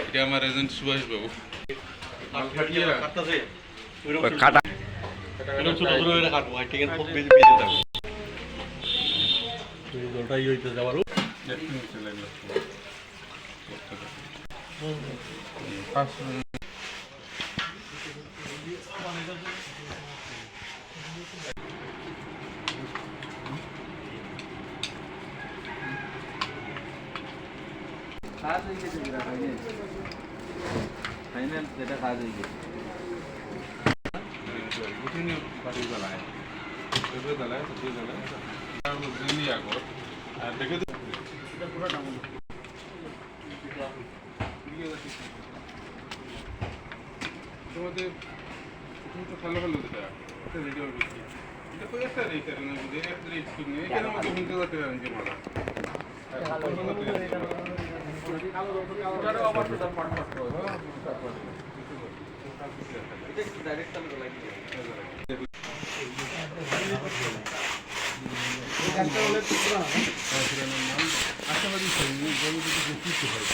এটা আমার এজেন্ট সুভাষ বাবু ওইরকম কাটা বেশি থাকবো ওটাই হইতে যাওয়ার কাজ হয়ে গেছে যেটা ফাইনাল ফাইনাল যেটা কাজ গেছে তোমাদের তুমি তো ভালো ভালো দিতে একটা রেডিও বেশি এটা তো একটা রেখে না বুঝে একটা রেখে শুনে এখানে মধ্যে শুনতে যাতে পারেন যে মালা আশাবাদী সৈনিক জমি হয়।